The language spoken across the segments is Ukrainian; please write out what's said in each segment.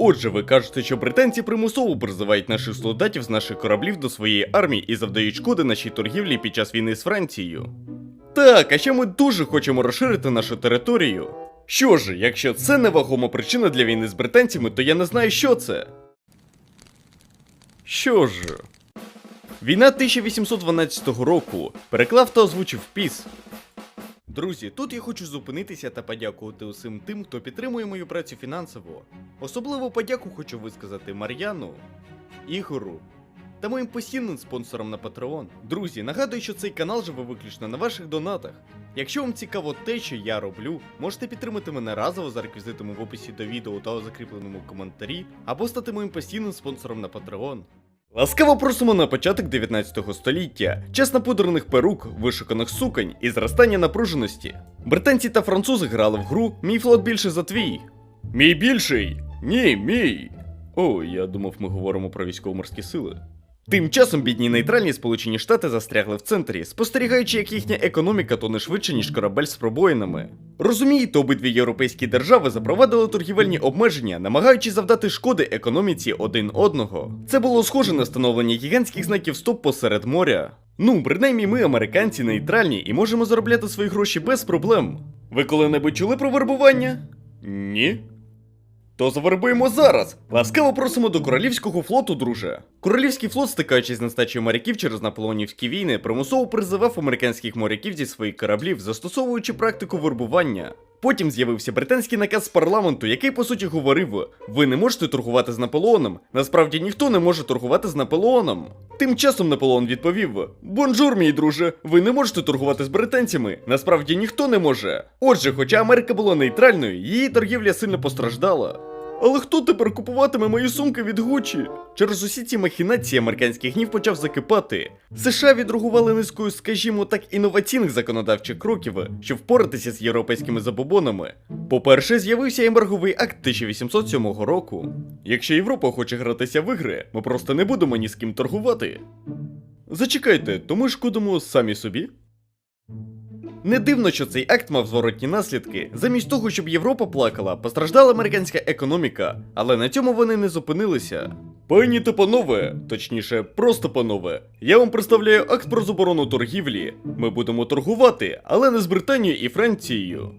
Отже, ви кажете, що британці примусово призивають наших солдатів з наших кораблів до своєї армії і завдають шкоди нашій торгівлі під час війни з Францією. Так, а ще ми дуже хочемо розширити нашу територію. Що ж, якщо це невагома причина для війни з британцями, то я не знаю, що це. Що ж. Війна 1812 року переклав та озвучив піс. Друзі, тут я хочу зупинитися та подякувати усім тим, хто підтримує мою працю фінансово. Особливо подяку хочу висказати Мар'яну, Ігору та моїм постійним спонсорам на Patreon. Друзі, нагадую, що цей канал живе виключно на ваших донатах. Якщо вам цікаво те, що я роблю, можете підтримати мене разово за реквізитами в описі до відео та у закріпленому коментарі, або стати моїм постійним спонсором на Patreon. Ласкаво просимо на початок 19 століття, час напудрених перук, вишуканих суконь і зростання напруженості. Британці та французи грали в гру Мій флот більше за твій. Мій більший? Ні, мій. О, я думав, ми говоримо про військово-морські сили. Тим часом бідні нейтральні Сполучені Штати застрягли в центрі, спостерігаючи, як їхня економіка тоне швидше, ніж корабель з пробоїнами. Розумієте, обидві європейські держави запровадили торгівельні обмеження, намагаючись завдати шкоди економіці один одного. Це було схоже на встановлення гігантських знаків стоп посеред моря. Ну, принаймні ми, американці, нейтральні і можемо заробляти свої гроші без проблем. Ви коли-небудь чули про вербування? Ні. То завербуємо зараз. Ласкаво просимо до королівського флоту, друже. Королівський флот, стикаючись з нестачею моряків через наполеонівські війни, примусово призивав американських моряків зі своїх кораблів, застосовуючи практику вербування. Потім з'явився британський наказ з парламенту, який по суті говорив: ви не можете торгувати з Наполеоном. Насправді ніхто не може торгувати з Наполеоном. Тим часом Наполеон відповів: Бонжур, мій друже, ви не можете торгувати з британцями. Насправді ніхто не може. Отже, хоча Америка була нейтральною, її торгівля сильно постраждала. Але хто тепер купуватиме мої сумки від Гучі? Через усі ці махінації американський гнів почав закипати. США відреагували низкою, скажімо так, інноваційних законодавчих кроків, щоб впоратися з європейськими забобонами. По-перше, з'явився ембарговий акт 1807 року. Якщо Європа хоче гратися в ігри, ми просто не будемо ні з ким торгувати. Зачекайте, то ми шкодимо самі собі? Не дивно, що цей акт мав зворотні наслідки. Замість того, щоб Європа плакала, постраждала американська економіка, але на цьому вони не зупинилися. Пані та панове, точніше, просто панове, я вам представляю акт про заборону торгівлі. Ми будемо торгувати, але не з Британією і Францією.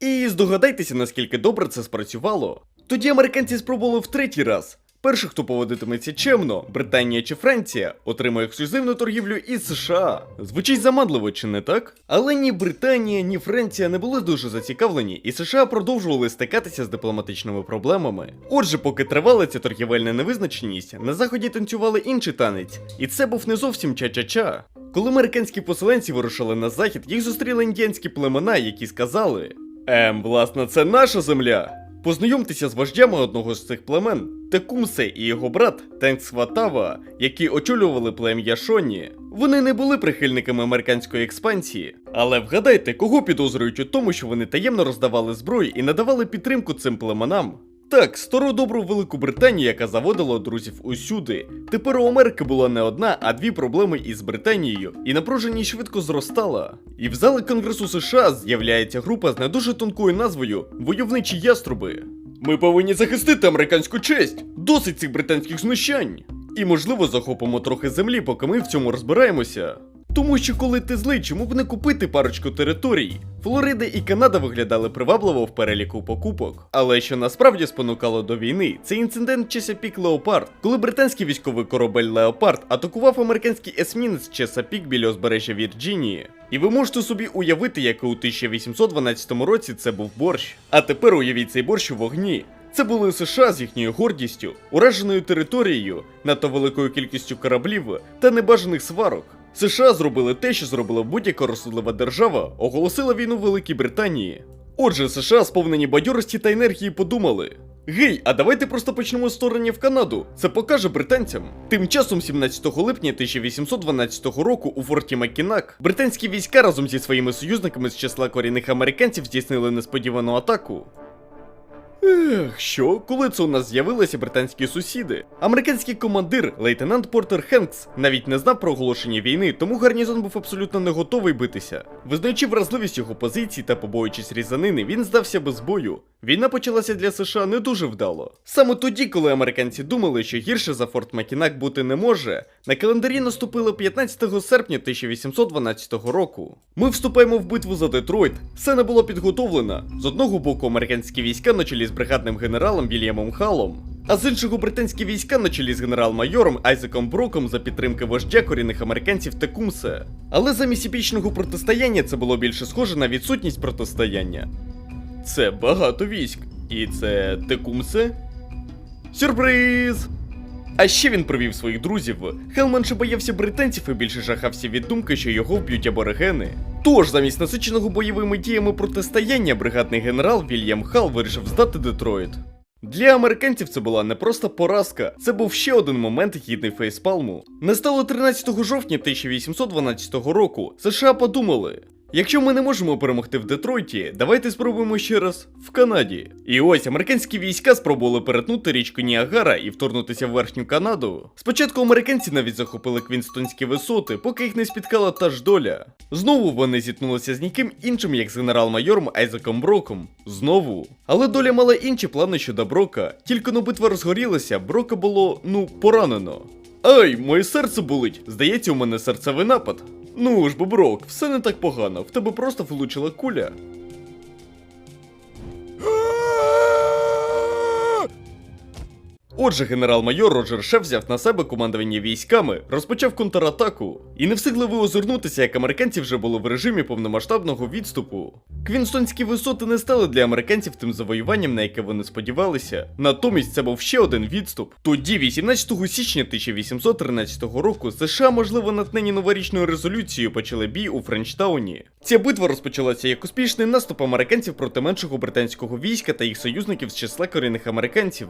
І здогадайтеся, наскільки добре це спрацювало. Тоді американці спробували в третій раз. Перший, хто поводитиметься чемно, Британія чи Франція, отримає ексклюзивну торгівлю із США. Звучить заманливо, чи не так? Але ні Британія, ні Франція не були дуже зацікавлені, і США продовжували стикатися з дипломатичними проблемами. Отже, поки тривала ця торгівельна невизначеність, на заході танцювали інший танець, і це був не зовсім ча-ча-ча. Коли американські поселенці вирушили на захід, їх зустріли індіанські племена, які сказали: Ем, власне, це наша земля. Познайомтеся з вождями одного з цих племен, Текумсе і його брат Тенксватава, які очолювали плем'я Шоні. Вони не були прихильниками американської експансії, але вгадайте, кого підозрюють у тому, що вони таємно роздавали зброю і надавали підтримку цим племенам. Так, стару добру Велику Британію, яка заводила друзів усюди. Тепер у Америки була не одна, а дві проблеми із Британією, і напруженість швидко зростала. І в зали Конгресу США з'являється група з не дуже тонкою назвою Войовничі яструби. Ми повинні захистити американську честь! Досить цих британських знущань! І можливо захопимо трохи землі, поки ми в цьому розбираємося. Тому що коли ти злий, чому б не купити парочку територій? Флорида і Канада виглядали привабливо в переліку покупок. Але що насправді спонукало до війни, це інцидент Чесапік Леопард, коли британський військовий корабель Леопард атакував американський есмінець Чесапік біля узбережжя Вірджинії. І ви можете собі уявити, як у 1812 році це був борщ. А тепер уявіть цей борщ у вогні. Це були США з їхньою гордістю, ураженою територією, надто великою кількістю кораблів та небажаних сварок. США зробили те, що зробила будь-яка розсудлива держава, оголосила війну Великій Британії. Отже, США, сповнені бадьорості та енергії, подумали: Гей, а давайте просто почнемо з вторгнення в Канаду. Це покаже британцям. Тим часом, 17 липня 1812 року, у форті Маккінак, британські війська разом зі своїми союзниками з числа корінних американців здійснили несподівану атаку. Ех, що? Коли це у нас з'явилися британські сусіди? Американський командир, лейтенант Портер Хенкс, навіть не знав про оголошення війни, тому гарнізон був абсолютно не готовий битися. Визнаючи вразливість його позицій та побоюючись різанини, він здався без бою. Війна почалася для США не дуже вдало. Саме тоді, коли американці думали, що гірше за Форт Макінак бути не може, на календарі наступило 15 серпня 1812 року. Ми вступаємо в битву за Детройт. Все не було підготовлено. З одного боку американські війська на чолі з бригадним генералом Вільямом Халом. А з іншого британські війська на чолі з генерал-майором Айзеком Броком за підтримки вождя корінних американців Текумсе. Але замість епічного протистояння це було більше схоже на відсутність протистояння. Це багато військ. І це Текумсе? Сюрприз! А ще він привів своїх друзів. Хел менше боявся британців і більше жахався від думки, що його вб'ють аборигени. Тож, замість насиченого бойовими діями протистояння, бригадний генерал Вільям Хал вирішив здати Детройт. Для американців це була не просто поразка, це був ще один момент гідний фейспалму. Настало 13 жовтня 1812 року. США подумали. Якщо ми не можемо перемогти в Детройті, давайте спробуємо ще раз в Канаді. І ось американські війська спробували перетнути річку Ніагара і вторгнутися в верхню Канаду. Спочатку американці навіть захопили Квінстонські висоти, поки їх не спіткала та ж доля. Знову вони зіткнулися з ніким іншим, як з генерал-майором Айзеком Броком. Знову. Але доля мала інші плани щодо Брока. Тільки но битва розгорілася, Брока було, ну, поранено. Ай, моє серце болить. Здається, у мене серцевий напад. Ну ж, боброк, все не так погано, в тебе просто влучила куля. Отже, генерал-майор Роджер Шеф взяв на себе командування військами, розпочав контратаку. І не встигли ви озирнутися, як американці вже були в режимі повномасштабного відступу. Квінстонські висоти не стали для американців тим завоюванням, на яке вони сподівалися. Натомість це був ще один відступ. Тоді, 18 січня 1813 року, США, можливо, натнені новорічною резолюцією, почали бій у Френчтауні. Ця битва розпочалася як успішний наступ американців проти меншого британського війська та їх союзників з числа корінних американців.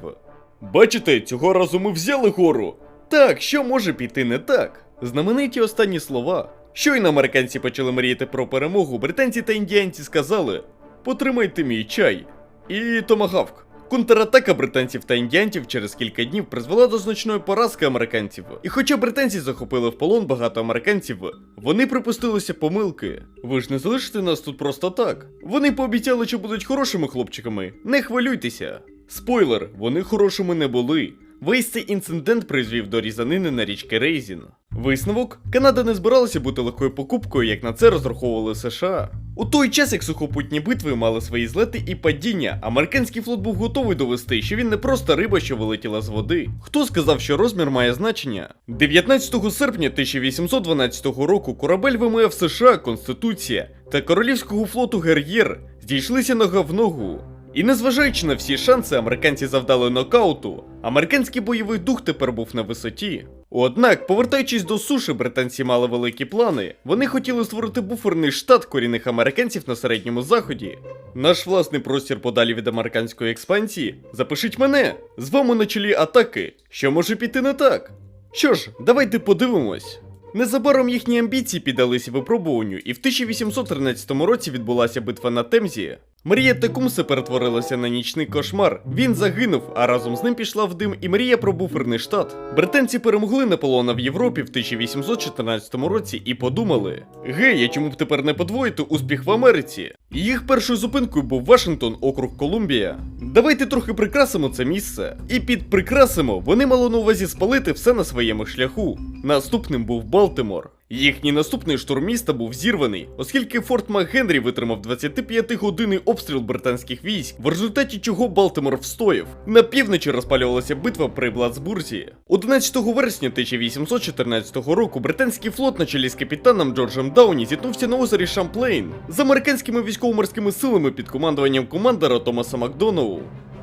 Бачите, цього разу ми взяли гору. Так, що може піти не так? Знамениті останні слова. Щойно американці почали мріяти про перемогу, британці та індіанці сказали: Потримайте мій чай. І томагавк. Контратака британців та індіантів через кілька днів призвела до значної поразки американців. І хоча британці захопили в полон багато американців, вони припустилися помилки. Ви ж не залишите нас тут просто так. Вони пообіцяли, що будуть хорошими хлопчиками. Не хвилюйтеся. Спойлер, вони хорошими не були. Весь цей інцидент призвів до різанини на річки Рейзін. Висновок: Канада не збиралася бути легкою покупкою, як на це розраховували США. У той час, як сухопутні битви мали свої злети і падіння, американський флот був готовий довести, що він не просто риба, що вилетіла з води. Хто сказав, що розмір має значення? 19 серпня 1812 року корабель ВМФ США, Конституція та Королівського флоту Гер'єр зійшлися нога в ногу. І незважаючи на всі шанси, американці завдали нокауту. Американський бойовий дух тепер був на висоті. Однак, повертаючись до суші, британці мали великі плани. Вони хотіли створити буферний штат корінних американців на середньому заході. Наш власний простір подалі від американської експансії. Запишіть мене! З вами на чолі атаки. Що може піти не так? Що ж, давайте подивимось. Незабаром їхні амбіції піддалися випробуванню, і в 1813 році відбулася битва на Темзі. Мрія Текумсе перетворилася на нічний кошмар. Він загинув, а разом з ним пішла в дим і мрія про буферний штат. Британці перемогли Наполеона в Європі в 1814 році і подумали: гей, а чому б тепер не подвоїти успіх в Америці? Їх першою зупинкою був Вашингтон, округ Колумбія. Давайте трохи прикрасимо це місце. І під прикрасимо вони мали на увазі спалити все на своєму шляху. Наступним був Балтимор. Їхній наступний штурм міста був зірваний, оскільки Форт МакГенрі витримав 25-годинний обстріл британських військ, в результаті чого Балтимор встояв. На півночі розпалювалася битва при Блацбурзі. 11 вересня 1814 року британський флот на чолі з капітаном Джорджем Дауні зіткнувся на озері Шамплейн з американськими військово-морськими силами під командуванням командира Томаса Макдоноу.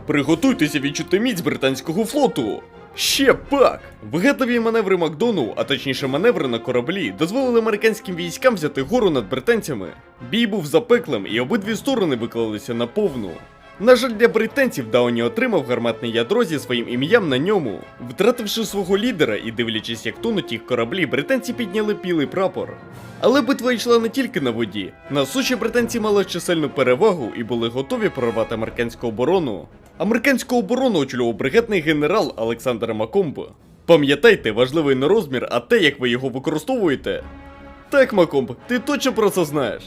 Приготуйтеся відчути міць британського флоту! Ще пак! Вигадливі маневри Макдону, а точніше маневри на кораблі, дозволили американським військам взяти гору над британцями. Бій був запеклим, і обидві сторони виклалися на повну. На жаль, для британців Дауні отримав гарматне ядро зі своїм ім'ям на ньому. Втративши свого лідера і дивлячись, як тонуть їх кораблі, британці підняли білий прапор. Але битва йшла не тільки на воді. На суші британці мали чисельну перевагу і були готові прорвати американську оборону. Американську оборону очолював бригадний генерал Олександр Макомбо. Пам'ятайте, важливий не розмір, а те, як ви його використовуєте. Так, Макомб, ти точно про це знаєш.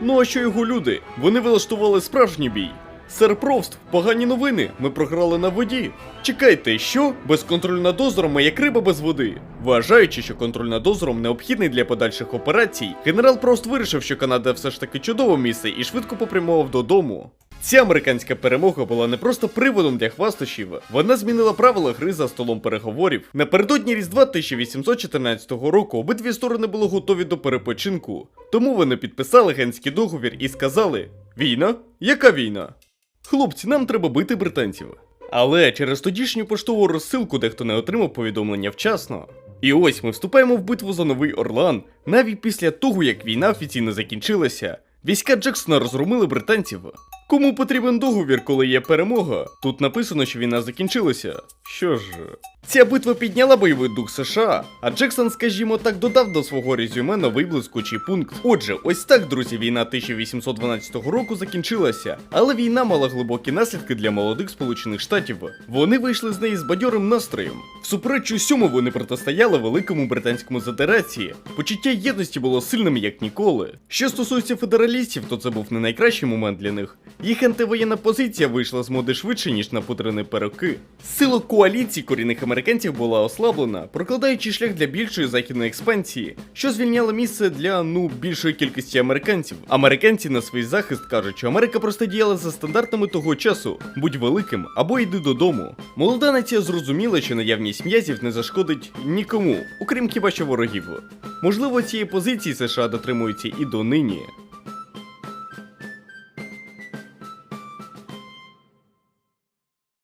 Ну а що його люди? Вони влаштували справжній бій. Сер Провст, погані новини, ми програли на воді. Чекайте, що? Без контролю над озером ми як риба без води. Вважаючи, що контроль над озером необхідний для подальших операцій, генерал Провст вирішив, що Канада все ж таки чудове місце і швидко попрямував додому. Ця американська перемога була не просто приводом для хвастощів, вона змінила правила гри за столом переговорів. Напередодні Різдва 1814 року обидві сторони були готові до перепочинку, тому вони підписали генський договір і сказали: Війна? Яка війна? Хлопці, нам треба бити британців. Але через тодішню поштову розсилку дехто не отримав повідомлення вчасно. І ось ми вступаємо в битву за Новий Орлеан навіть після того, як війна офіційно закінчилася. Війська Джексона розгромили британців. Кому потрібен договір, коли є перемога? Тут написано, що війна закінчилася. Що ж, ця битва підняла бойовий дух США, а Джексон, скажімо так, додав до свого резюме новий блискучий пункт. Отже, ось так, друзі, війна 1812 року закінчилася, але війна мала глибокі наслідки для молодих Сполучених Штатів. Вони вийшли з неї з бадьорим настроєм. Всупереч усьому вони протистояли великому британському задерації. Почуття єдності було сильним як ніколи. Що стосується федералістів, то це був не найкращий момент для них. Їх антивоєнна позиція вийшла з моди швидше, ніж на напудрені пероки. Сила коаліції корінних американців була ослаблена, прокладаючи шлях для більшої західної експансії, що звільняло місце для ну більшої кількості американців. Американці на свій захист кажуть, що Америка просто діяла за стандартами того часу: будь великим або йди додому. Молода нація зрозуміла, що наявність м'язів не зашкодить нікому, окрім хіба що ворогів. Можливо, цієї позиції США дотримуються і донині.